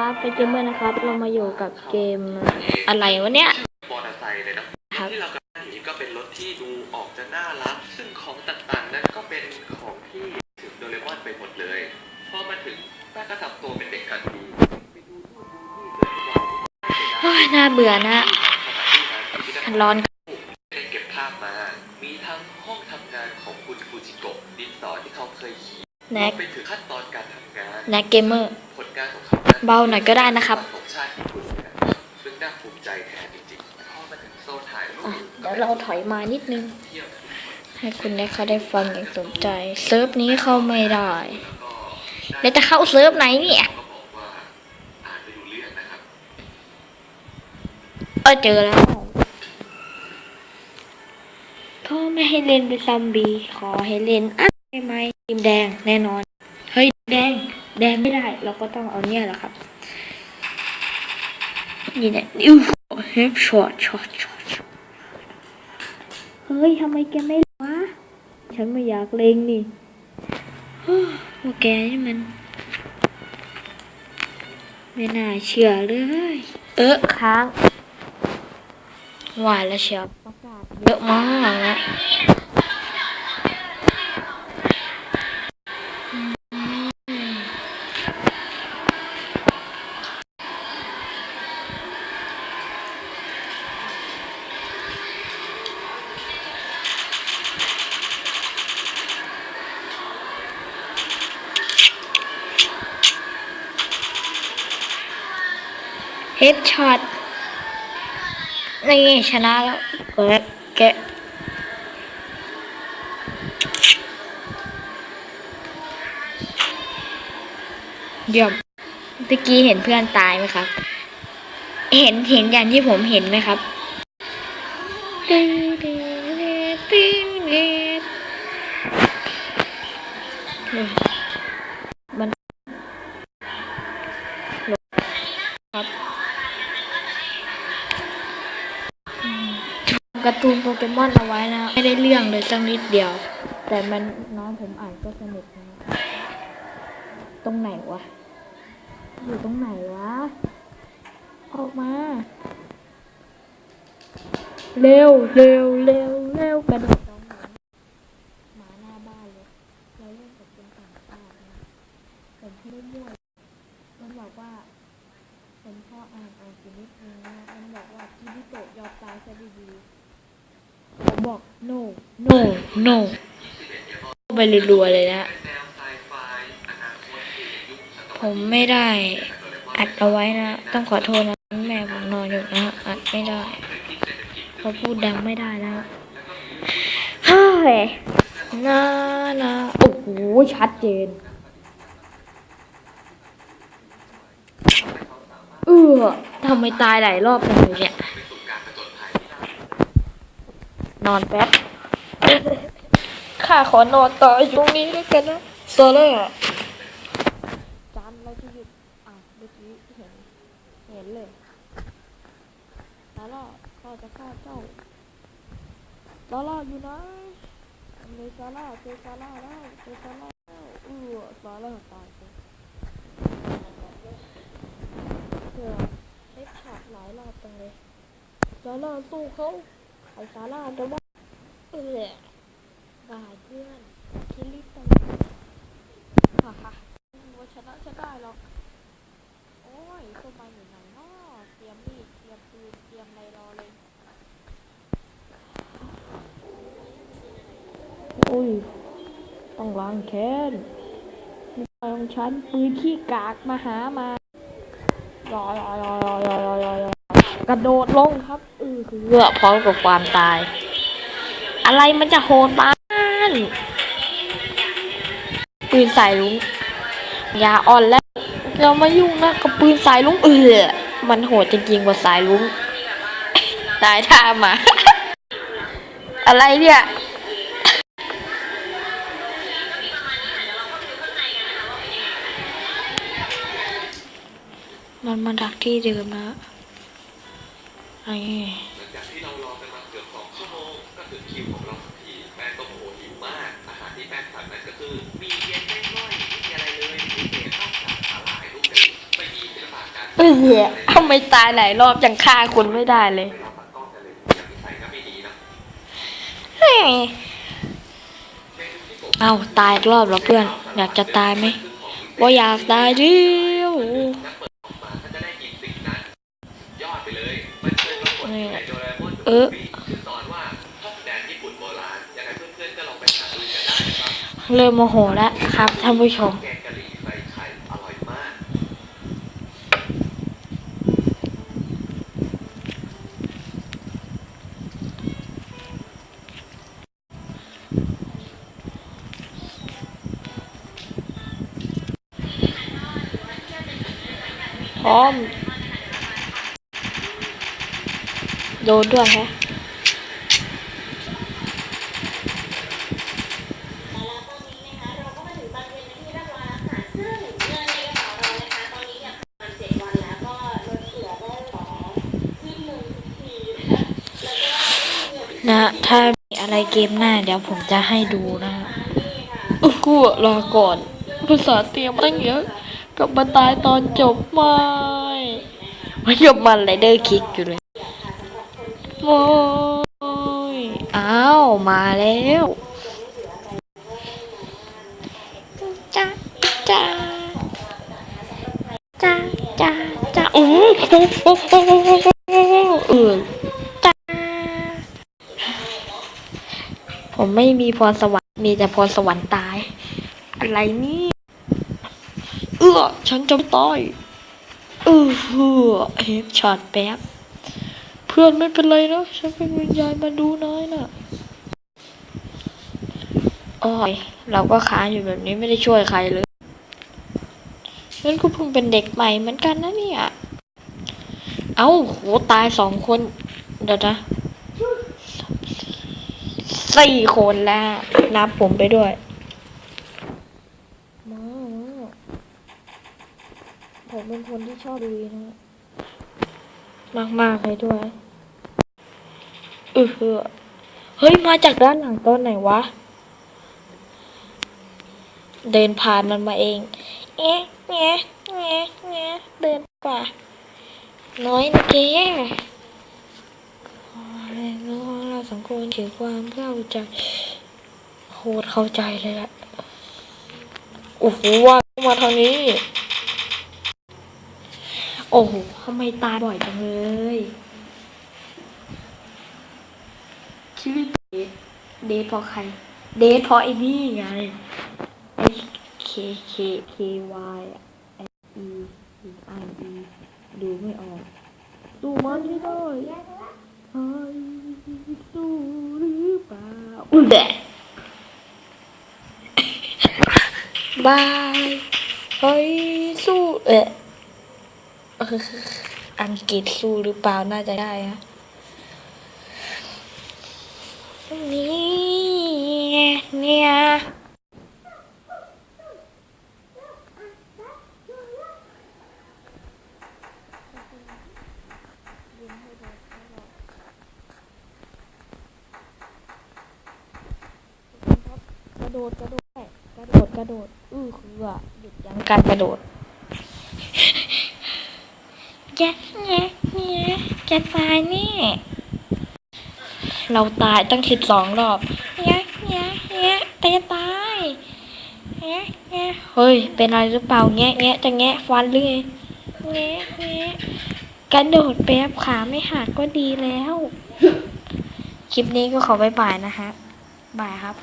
ครับเป็นเกมเมอร์นะครับ เรามาอยู่กับเกมอะไรวะเนี่ยมอเตอร์ไซค์เลยนะครับที่เรากำลังเห็นก็เป็นรถที่ดูออกจะน่ารัก ซึ่งของต่างๆ นั้นก็เป็นของที่ถึงโดเรมอนไปหมดเลยพอมาถึงแป้งก็ทำตัวเป็นเด็กทันทีไปดูนู่นดูนี่เลยบอกเฮ้ยน่าเบื่อนะร้อนได้เก็บภาพมา มีทั้งห้องทำงานของคุณฟูจิโกะดินสอที่เขาเคยขีดแน็กไปถึงขั้นตอนการทำงานแน็กเกมเมอร์ผลงานของ เขานั้นเบาหน่อยก็ได้นะครับของชาติญี่ปุ่นนะครับซึ่งน่าภูมิใจแทนจริงๆพอมาถึงโซนถ่ายรูปอะเดี๋ยวเราถอยมานิดนึงเที่ยวให้คุณแน็กเขาได้ฟังอย่างสนใจ เซิร์ฟนี้เข้าไม่ได้ แล้วก็แล้วจะเข้าเซิร์ฟไหนเนี่ยเขาก็บอกว่าอ่านไปดูเรื่องนะครับเออเจอแล้วเขาไม่ให้เล่นเป็นซัมบี้ขอให้เล่นอะได้ไหมทีมแดงแน่นอน เฮ้ยแดง แดงไม่ได้ เราก็ต้องเอาเนี่ยแหละครับ นี่แหละอิ้วเฮฟช็อตช็อตช็อตช็อตเฮ้ยทำไมแกไม่วะฉันไม่อยากเล่งนี่ฮู้พวกแกนี่มัน ไม่น่าเชื่อเลย เออค้างหวานแล้วเชียวประกาศเยอะมากนะ เฮดช็อตนี่ชนะแล้วเปิดแกะเยี่ยมเมื่อกี้เห็นเพื่อนตายไหมครับ เห็นเห็นอย่างที่ผมเห็นไหมครับมันครับ การ์ตูนโป เกมอนเอาไว้นะ ไม่ได้เรื่องเลยสักนิดเดียว แต่มันน้องผมอ่านก็สนุกนะ ตรงไหนวะ อยู่ตรงไหนวะ ออกมา เร็วเร็วเร็วเร็วกระโดดตรงไหนหมาหน้าบ้านเลยเราเล่นกับคนต่างชาตินะผมพูดมั่วๆมันบอกว่าผมพ่ออ่านอ่านกี่นิดนึงนะมันบอกว่ากิริโตะยอมตายซะดีๆผมบอก no no no ไปรัวๆเลยนะ ผมไม่ได้ อัดเอาไว้นะ ต้องขอโทษนะแม่ผมนอนอยู่นะอัดไม่ได้เพราะพูดดังไม่ได้นะเฮ้ยนะนะโอ้โหชัดเจนเออทำไมตายหลายรอบจังเลยเนี่ย อนแป๊บ ข้าขอนอนต่ออยู่ตรงนี้แล้วกันนะโซเลอร์จานเราจะหยุดอะเมื่อกี้เห็น เห็นเลยลาล่าข้าจะฆ่าเจ้าลาล่าอยู่ไหนเลยซาร่าเจอซาร่าแล้วเจอซาร่าแล้วเออซาร่าตายไปเจอเอ็กฉากหลายรอบจังเลยซาร่าสู้เขา ไอซาร่าแต่ว่าเออบายเพื่อนคิริโตฮ่าฮ่าว่าชนะจะได้หรอก โอ้ยตัวมัอยู่ไหนเนาะเตรียมมีดเตรียมปืนเตรียมอะไรรอเลย โอ้ย ต้องล้างแค้นมีของฉันปืนขี้กากมาหามารอรอรอรอรอรอรอกระโดดลงครับ เออพื่อพร้อมกับความตาย อะไรมันจะโหดบ้านปืนใส่ลุงยาอ่อนแล้วเรามายุ่งนะกับปืนสายลุงเออมันโหดจริงๆกว่าสายลุงตายท่ามา อะไรเนี่ยมันมาดักที่เดิมนะ หลังจากที่เรารอกันมาเกือบสองชั่วโมงก็ถึงคิวของเราสักทีแป้งก็โมโหหิวมาก อาหารที่แป้งสั่งนั่นก็คือมีเย็นไม่ง่อยไม่มีอะไรเลยไม่มีเศษนอกจากสาหร่ายลูกเด็กไม่มีศิลปะการเออทำไมตายหลายรอบยังฆ่าคนไม่ได้เลยเอ้าตายอีกรอบแล้วเพื่อน อยากจะตายไหมว่าอยากตายดี เอนๆก็ลอเริ่มโมโหแล้วครับท่านผู้ชมหรี่ใส่ไข่อร่อยมากพร้อม โดนด้วยฮะนะ ถ้ามีอะไรเกมหน้า เดี๋ยวผมจะให้ดูนะกูรอก่อน ภาษาเตรียมตั้งเยอะกับมาตายตอนจบไม่มันยบมันไรเดอร์คิกอยู่เลย โอ้ยอ้าว มาแล้วจ้าจ้าจ้าจ้าจ้าโอ้โหเออจ้าผมไม่มีพรสวรรค์มีแต่พรสวรรค์ตาย อะไรนี่เอื้อฉันจะตายเออเฮือเฮฟช็อตแป๊บ เพื่อนไม่เป็นไรนะฉันเป็นวิญญาณมาดูน้อยน่ะโอ้ยเราก็ค้างอยู่แบบนี้ไม่ได้ช่วยใครเลยนั่นก็เพิ่งเป็นเด็กใหม่เหมือนกันนะเนี่ย เอ้าโหตายสองคน เดี๋ยวนะสี่คนแล้ว นับผมไปด้วย ผมเป็นคนที่ชอบดีนะ มากมากๆเลยด้วยเออเฮ้ย มาจากด้านหลังต้นไหนวะ เดินผ่านมันมาเองเอ๊ะเอ๊ะเอ๊ะเอ๊ะเดินกว่าน้อยนะเจ๊อะไรนาะเราสองคนถือความเข้าใจโคตรเข้าใจเลยละโอ้โหว่ามาทางนี้ โอ้โหทำไมตายบ่อยจังเลยชีวิตเดทเดทเพราะใคร เดทเพราะไอ้นี่ไงไอ้เคเคเควายไออีไออีดูไม่ออกสู้มันไม่ได้ไอ้สู้หรือเปล่าอุ้ยแบะบายเฮ้ยสู้เอะเอังกฤษสู้หรือเปล่าน่าจะได้ฮะนี่เนี่ยกระโดดกระโดดกระโดดกระโดด อื้อคืออะหยุดยั้งการกระโดด แกแงแงแกตายแนี่ เราตายตั้งสิบสองรอบแงแงแงแต่จะตายแงแงเฮ้ย เป็นอะไรหรือเปล่าแงะแงะจะแงะฟันหรือไงแงะแงะกระโดดแป๊บขาไม่หักก็ดีแล้ว คลิปนี้ก็ขอบายบายนะฮะ บายครับ